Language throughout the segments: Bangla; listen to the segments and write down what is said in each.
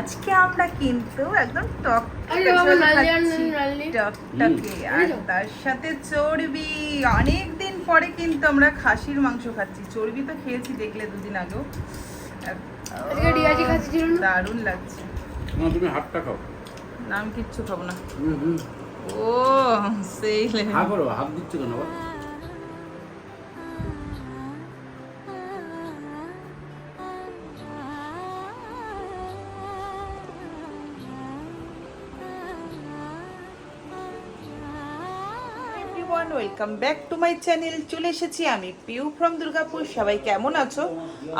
আজকে আমরা কিন্তু একদম টক। টকটকে। আর তার সাথে চর্বি। অনেক দিন পরে কিন্তু আমরা খাসির মাংস খাচ্ছি। চর্বি তো খেয়েছি দেখলে দুদিন আগেও। আজকে ডিয়াজি খাচ্ছিল না? দারুণ লাগছে। না তুমি হাতটা খাও। না আমি কিচ্ছু খাব না। ও সেই হা করো দিচ্ছ কেন welcome back to my channel চলে এসেছি আমি পিউ ফ্রম দুর্গাপুর সবাই কেমন আছো?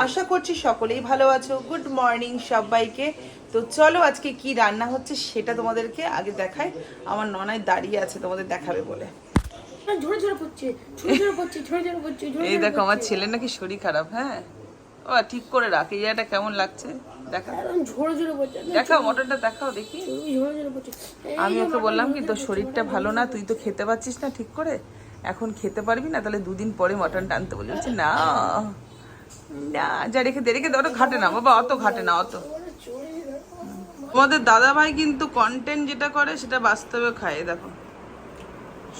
আশা করছি সকলেই ভালো আছো। গুড মর্নিং সবাইকে। তো চলো আজকে কি রান্না হচ্ছে সেটা তোমাদেরকে আগে দেখায় আমার ননায় দাঁড়িয়ে আছে তোমাদের দেখাবে বলে। এই দেখো আমার। ছেলে নাকি শরীর খারাপ হ্যাঁ? ও ঠিক করে রাখ এই জায়গাটা কেমন লাগছে? দেখা। দেখাও মটনটা দেখাও দেখি। আমি ওকে বললাম কি তোর শরীরটা ভালো না তুই তো খেতে পারছিস না ঠিক করে? এখন খেতে পারবি না তাহলে দুদিন পরে মটন টানতে বলি। বলছে না না যা রেখে দে রেখে দে ঘাটে না বাবা অত ঘাটে না অত। আমাদের দাদা ভাই কিন্তু কন্টেন্ট যেটা করে সেটা বাস্তবে খায় দেখো।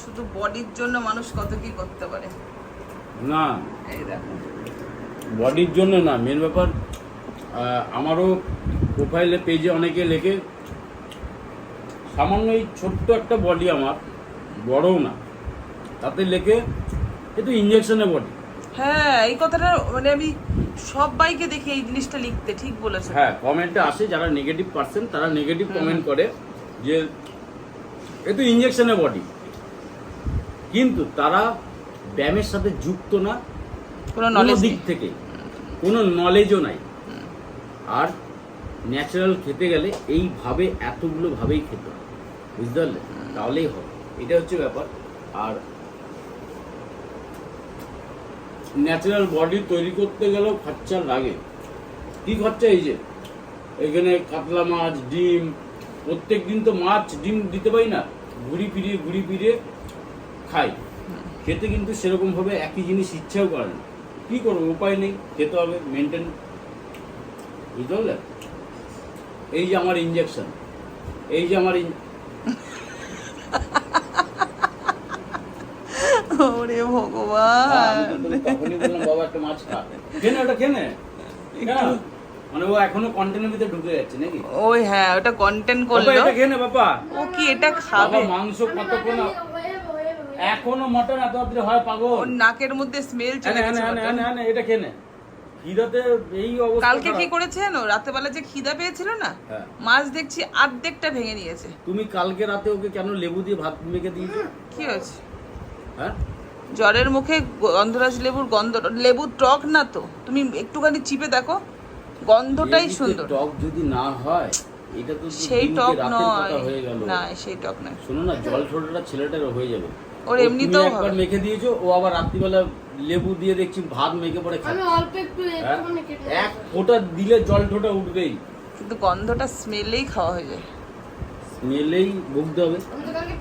শুধু বডির জন্য মানুষ কত কি করতে পারে। না। এই দেখো। বডির জন্য না মেন ব্যাপার আমারও প্রোফাইলে পেজে অনেকে লেখে সামান্য এই ছোট্ট একটা বডি আমার বড়ও না তাতে লেখে এ তো ইঞ্জেকশনের বডি হ্যাঁ এই কথাটা মানে আমি সবাইকে দেখি এই জিনিসটা লিখতে ঠিক বলেছ। হ্যাঁ কমেন্টে আসে যারা নেগেটিভ পার্সন তারা নেগেটিভ কমেন্ট করে যে এ তো ইঞ্জেকশনের বডি কিন্তু তারা ব্যায়ামের সাথে যুক্ত না কোনো নলেজ দিক থেকে কোনো নলেজও নাই। আর ন্যাচারাল খেতে গেলে এইভাবে এতগুলো ভাবেই খেতে হয়। বুঝতে পারলে? তাহলেই হবে। এটা হচ্ছে ব্যাপার। আর ন্যাচারাল বডি তৈরি করতে গেলেও খরচা লাগে। কি খরচা এই যে? এখানে কাতলা মাছ ডিম প্রত্যেক দিন তো মাছ ডিম দিতে পারি না। ঘুরি ফিরিয়ে ঘুরি ফিরিয়ে খাই। খেতে কিন্তু সেরকম ভাবে একই জিনিস ইচ্ছাও করে না। কি করব? উপায় নেই খেতে হবে মেনটেন বুঝতে পারলে? এই যে আমার ইঞ্জেকশন এই যে আমার ওরে হ্যাঁ, ভগবান বাবা একটা মাছ খা। কেন ওটা কেনে? কেন? মানে ও এখনও কন্টেনের ভিতরে ঢুকে যাচ্ছে নাকি? ওই হ্যাঁ ওটা কন্টেন্ট বাবা করল। এটা খেয়ে বাবা। ও কি এটা খাবে? মাংস কতক্ষণ হয়ে যাবে, হয়ে যাবে, হয়ে যাবে। এখনও মটন এত রাত্রে হয় পাগল? ওর নাকের মধ্যে স্মেল চলে গেছে হ্যাঁ, হ্যাঁ, এটা খেয়ে নে। খিদাতে এই অবস্থা কালকে কি করেছেন ও? রাতে বেলা যে খিদা পেয়েছিল না? হ্যাঁ। মাছ দেখছি অর্ধেকটা ভেঙে নিয়েছে তুমি কালকে রাতে ওকে কেন লেবু দিয়ে ভাত মেখে দিয়েছ? কি হয়েছে? হ্যাঁ? জ্বরের মুখে গন্ধরাজ লেবুর গন্ধ লেবু টক না তো? তুমি একটুখানি চিপে দেখো। গন্ধটাই সুন্দর। টক যদি না হয় এটা তো সেই টক নয়। না সেই টক নয়। শোনো না জল ঠোঁটটা ছেলেটার হয়ে যাবে। ওর ও এমনিতেও একবার মেখে দিয়েছ ও আবার রাত্রিবেলা লেবু দিয়ে দেখছি ভাত মেখে পড়ে আমি খাচ্ছে অল্প একটু হ্যাঁ? এক ফোঁটা দিলে জল ঠোঁটা উঠবেই। কিন্তু গন্ধটা স্মেলেই খাওয়া হয়ে যায়। স্মেলেই ভুগতে হবে। আমি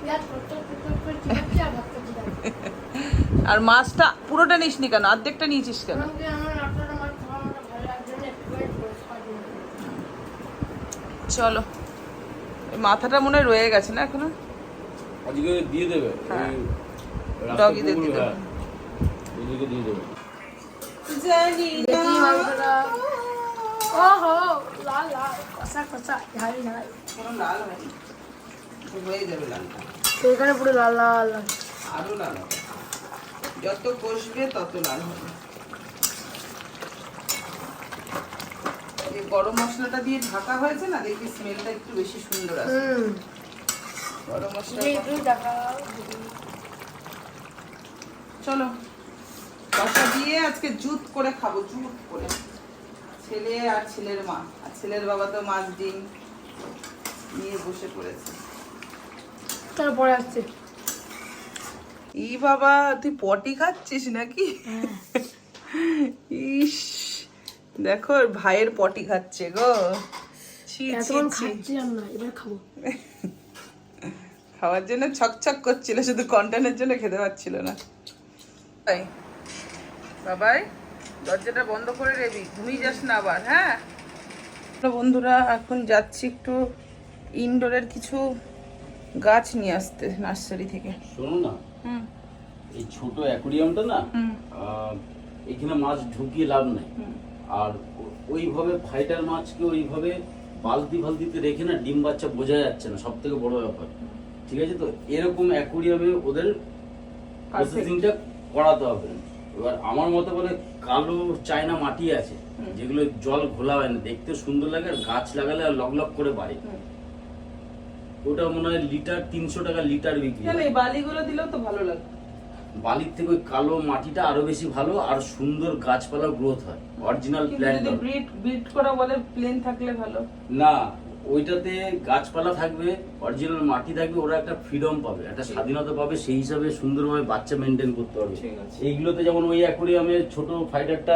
আর মাছটা পুরোটা নিসনি কেন? অর্ধেকটা নিয়েছিস কেন। চলো। মাথাটা মনে হয় রয়ে গেছে না এখনও? আজকে দিয়ে দেবে। হ্যাঁ। দিয়ে দেবে। হ্যাঁ, দিয়ে দেবে। জানি দেখি ওহো লাল লাল কষা কষা ঝাল ঝাল কোনো লাল হয়নি হয়ে যাবে লালটা। তো পুরো লাল লাল লাল। আরও লাল যত কষবে তত লাল হবে। গরম মশলাটা দিয়ে ঢাকা হয়েছে না দেখবি স্মেলটা একটু বেশি সুন্দর আছে। হুম। গরম মশলা চলো কষা দিয়ে আজকে জুত করে খাব জুত করে। ছেলে আর ছেলের মা। আর ছেলের বাবা তো মাছ ডিম নিয়ে বসে পড়েছে। তারপরে আসছে। ই বাবা তুই পটি খাচ্ছিস নাকি? ইস দেখো ভাইয়ের পটি খাচ্ছে গো। খাচ্ছিলাম না এবার খাব। খাওয়ার জন্য ছকছক করছিল শুধু কন্টেন্টের জন্য খেতে পাচ্ছিল না। তাই বাবাই দরজাটা বন্ধ করে রেবি ঘুমিয়ে যাস না আবার হ্যাঁ? তো বন্ধুরা এখন যাচ্ছি একটু ইনডোরের কিছু গাছ নিয়ে আসতে নার্সারি থেকে। শোনো না হুম। এই ছোট অ্যাকুরিয়ামটা না এখানে মাছ ঢুকিয়ে লাভ নেই। আর ওইভাবে ফাইটার মাছকে ওইভাবে বালতি ফালতিতে রেখে না ডিম বাচ্চা বোঝা যাচ্ছে না সব থেকে বড় ব্যাপার। ঠিক আছে তো? এরকম অ্যাকুরিয়ামে ওদের প্রসেসিংটা করাতে হবে। এবার আমার মতে বলে কালো চায়না মাটি আছে যেগুলো জল ঘোলা হয় না। দেখতে সুন্দর লাগে আর গাছ লাগালে আর লগ লগ করে বাড়ে। ওটা মনে হয় লিটার তিনশো টাকা লিটার বিক্রি। এই বালিগুলো দিলেও তো ভালো লাগে। বালির থেকে ওই কালো মাটিটা আরও বেশি ভালো আর সুন্দর গাছপালা গ্রোথ হয়। অরিজিনাল প্ল্যান্ট ব্রিড ব্রিড করা বলে প্লেন থাকলে ভালো। না ওইটাতে গাছপালা থাকবে অরিজিনাল মাটি থাকবে ওরা একটা ফ্রিডম পাবে একটা স্বাধীনতা পাবে সেই হিসাবে সুন্দরভাবে বাচ্চা মেনটেন করতে পারবে। ঠিক এইগুলোতে যেমন ওই অ্যাকুরিয়ামে ছোট ফাইটারটা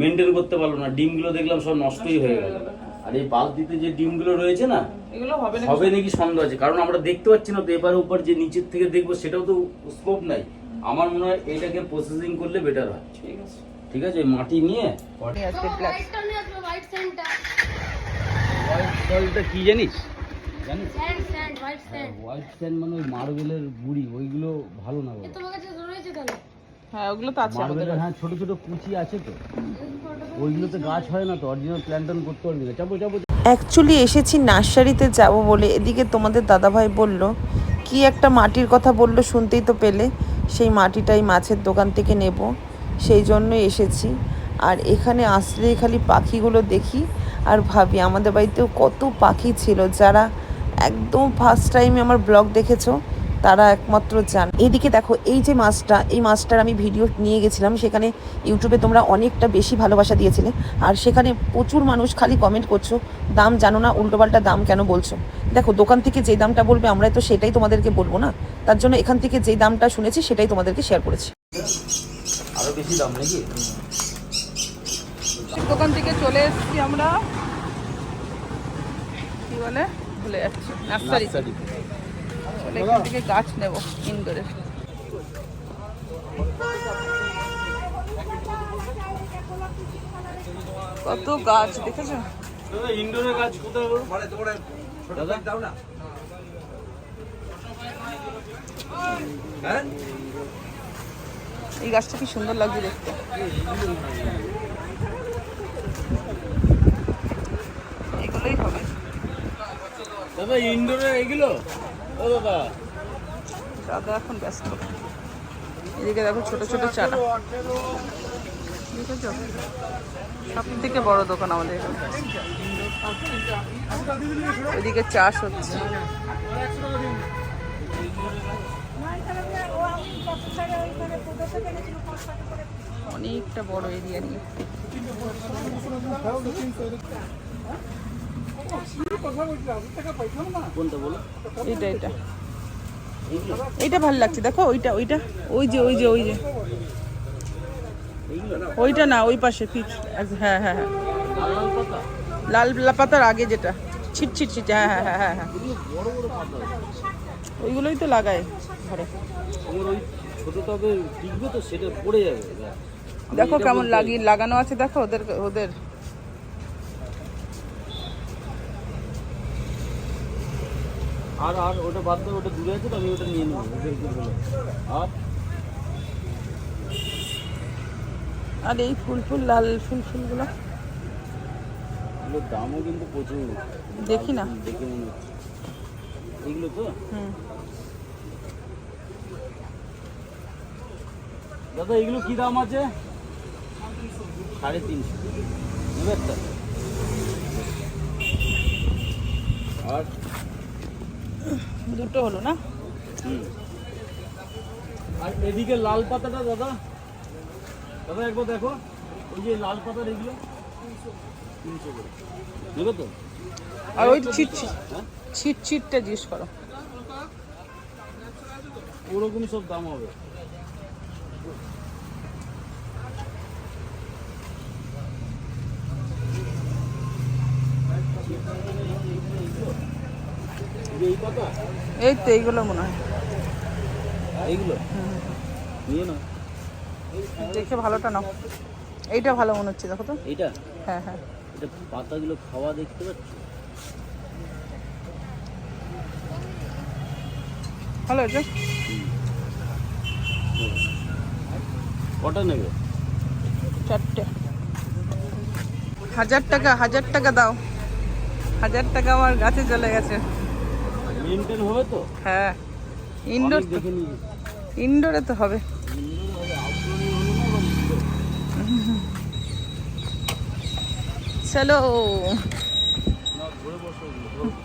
মেনটেন করতে পারল না ডিমগুলো দেখলাম সব নষ্টই হয়ে গেল। হ্যাঁ। আর এই বালতিতে যে ডিমগুলো রয়েছে না এগুলো হবে হবে নাকি সন্দেহ আছে কারণ আমরা দেখতে পাচ্ছি না তো এবার উপর যে নিচের থেকে দেখব সেটাও তো স্কোপ নাই। আমার মনে হয় এটাকে প্রসেসিং করলে বেটার হয়। ঠিক আছে। ঠিক আছে মাটি নিয়ে হোয়াইট স্যান্ডটা জলটা কি জানিস? White sand. মানে ওই মার্বেলের গুড়ি ওইগুলো ভালো না এ তোমার কাছে রয়েছে তাহলে? হ্যাঁ ওগুলো তো আছে আমাদের হ্যাঁ ছোট ছোট কুচি আছে তো। ওইগুলোতে গাছ হয় না তো অরিজিনাল প্ল্যান্টন করতে পারবি না। চাপো চাপো। অ্যাকচুয়ালি এসেছি নার্সারিতে যাব বলে। এদিকে তোমাদের দাদাভাই বলল কি একটা মাটির কথা বলল শুনতেই তো পেলে। সেই মাটিটাই মাছের দোকান থেকে নেব। সেই জন্যই এসেছি। আর এখানে আসলে খালি পাখিগুলো দেখি। আর ভাবি, আমাদের বাড়িতেও কত পাখি ছিল যারা একদম ফার্স্ট টাইমে আমার ব্লগ দেখেছ, তারা একমাত্র জান। এইদিকে দেখো, এই যে মাছটা, এই মাছটার আমি ভিডিও নিয়ে গেছিলাম, সেখানে ইউটিউবে তোমরা অনেকটা বেশি ভালোবাসা দিয়েছিলে, আর সেখানে প্রচুর মানুষ খালি কমেন্ট করছ, দাম জানো না, উল্টোপাল্টা দাম কেন বলছো? দেখো, দোকান থেকে যে দামটা বলবে আমরা তো সেটাই তোমাদেরকে বলব না? তার জন্য এখান থেকে যে দামটা শুনেছি, সেটাই তোমাদেরকে শেয়ার করেছি। বেশি দাম নাকি? দোকান থেকে চলে এসেছি আমরা। কি বলে? ভুলে যাচ্ছি। নার্সারি। চলে এখান থেকে গাছ নেব ইনডোরের কত গাছ দেখেছ? ইনডোরের গাছ কোথায়? দাদা? এই গাছটা কি সুন্দর লাগছে দেখতে এগুলোই হবে দাদা ইনডোরে এগুলো? ও দাদা। দাদা এখন ব্যস্ত। এদিকে দেখো ছোট ছোট চারা দেখেছ? সব থেকে বড় দোকান আমাদের এখানে। ওইদিকে চাষ হচ্ছে। অনেকটা বড় এরিয়া নিয়ে। এটা এটা এইটা ভালো লাগছে দেখো ওইটা ওইটা। ওই যে ওই যে ওই যে। ওইটা না ওই পাশে পিছ হ্যাঁ হ্যাঁ হ্যাঁ। লাল পাতার আগে যেটা। ছিট ছিট ছিট হ্যাঁ হ্যাঁ হ্যাঁ হ্যাঁ হ্যাঁ। ওইগুলোই তো লাগায় ঘরে। দেখো কেমন লাগিয়ে লাগানো আছে দেখো ওদের ওদের। আর আর ওটা বাদ দাও ওটা দূরে আছে তো আমি ওটা নিয়ে নেব আর? আর এই ফুল ফুল লাল ফুল ফুলগুলো? দামও কিন্তু প্রচুর। দেখি না। দেখে মনে হচ্ছে এগুলো তো? দাদা এগুলো কি দাম আছে? সাড়ে তিনশো। নেবে আর? দুটো হলো না? আর এদিকে লাল পাতাটা দাদা দাদা একবার দেখো ওই যে লাল পাতার এগুলো তিনশো করে নেবে তো? আর ওই ছিট ছিট ছিট ছিটটা জিজ্ঞেস করো। ওরকম সব দাম হবে। এই তো এইগুলো মনে হয়। এইগুলো? নিয়ে নাও। দেখে ভালোটা নাও। এইটা ভালো মনে হচ্ছে দেখো তো। এইটা? হ্যাঁ হ্যাঁ। এটা পাতাগুলো খাওয়া দেখতে পাচ্ছ? ভালো হয়েছে? কটা নেবে? চারটে। হাজার টাকা হাজার টাকা দাও। হাজার টাকা আমার গাছে চলে গেছে। মেনটেন হবে তো? হ্যাঁ ইনডোর দেখে নিয়ে ইনডোরে তো হবে। চলো।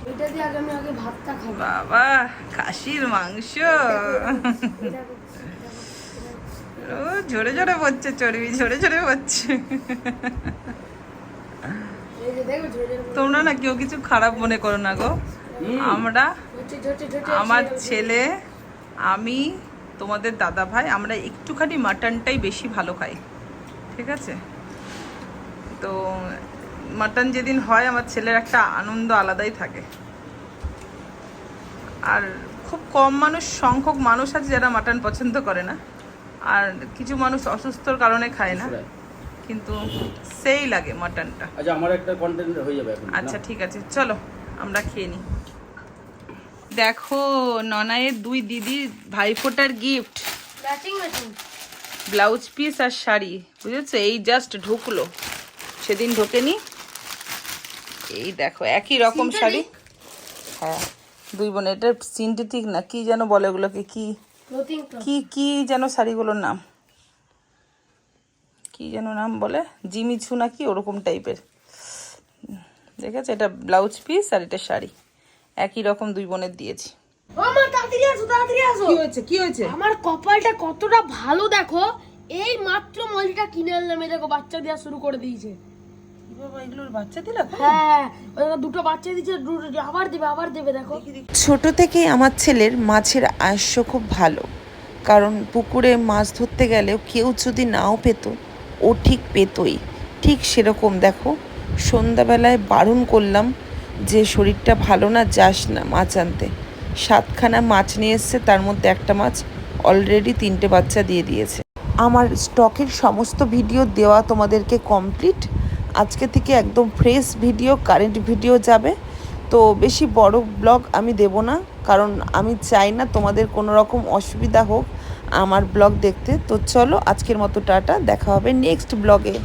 এটা দিয়ে আগে আমি আগে ভাতটা খাব বাবা খাসির মাংস। ও ঝরে ঝরে পড়ছে চর্বি ঝরে ঝরে পড়ছে। এই যে দেখো ঝরে ঝরে তোমরা না কেউ কিছু খারাপ মনে করো না গো? আমরা আমার ছেলে আমি তোমাদের দাদা ভাই আমরা একটুখানি মাটনটাই বেশি ভালো খাই। ঠিক আছে? তো মাটন যেদিন হয় আমার ছেলের একটা আনন্দ আলাদাই থাকে। আর খুব কম মানুষ সংখ্যক মানুষ আছে যারা মাটন পছন্দ করে না। আর কিছু মানুষ অসুস্থর কারণে খায় না। কিন্তু সেই লাগে মাটনটা। আচ্ছা আমার একটা কন্টেন্ট হয়ে যাবে আচ্ছা ঠিক আছে চলো আমরা খেয়ে নিই। দেখো ননায়ের দুই দিদি ভাইফোঁটার গিফট ব্লাউজ পিস আর শাড়ি বুঝেছ? এই জাস্ট ঢুকলো। সেদিন ঢোকেনি। এই দেখো একই রকম শাড়ি। হ্যাঁ দুই বোন এটা সিনথেটিক না কি যেন বলে ওগুলোকে কি? কি কি যেন শাড়িগুলোর নাম? কি যেন নাম বলে? জিমিছু না কি ওরকম টাইপের দেখেছে? এটা ব্লাউজ পিস আর এটা শাড়ি। একই রকম দুই বোনের দিয়েছি। ও মা তাড়াতাড়ি আসো তাড়াতাড়ি আসো। কি হয়েছে কি হয়েছে? আমার কপালটা কতটা ভালো দেখো এই মাত্র মলটা কিনে আনলাম এই দেখো বাচ্চা দেওয়া শুরু করে দিয়েছে। বাবা এগুলোর বাচ্চা দিলা হ্যাঁ ওই দেখো দুটো বাচ্চা দিয়েছে আবার দেবে আবার দেবে দেখো। ছোট থেকেই আমার ছেলের মাছের আয়স্য খুব ভালো কারণ পুকুরে মাছ ধরতে গেলেও কেউ যদি নাও পেত ও ঠিক পেতই। ঠিক সেরকম দেখো। সন্ধ্যাবেলায় বারণ করলাম যে শরীরটা ভালো না, যাস না মাছ আনতে। সাতখানা মাছ নিয়ে এসছে, তার মধ্যে একটা মাছ অলরেডি তিনটে বাচ্চা দিয়ে দিয়েছে। আমার স্টকের সমস্ত ভিডিও দেওয়া তোমাদেরকে কমপ্লিট আজকে থেকে একদম ফ্রেশ ভিডিও কারেন্ট ভিডিও যাবে। তো বেশি বড় ব্লগ আমি দেব না, কারণ আমি চাই না তোমাদের কোনো রকম অসুবিধা হোক আমার ব্লগ দেখতে। তো চলো আজকের মতো টাটা, দেখা হবে নেক্সট ব্লগে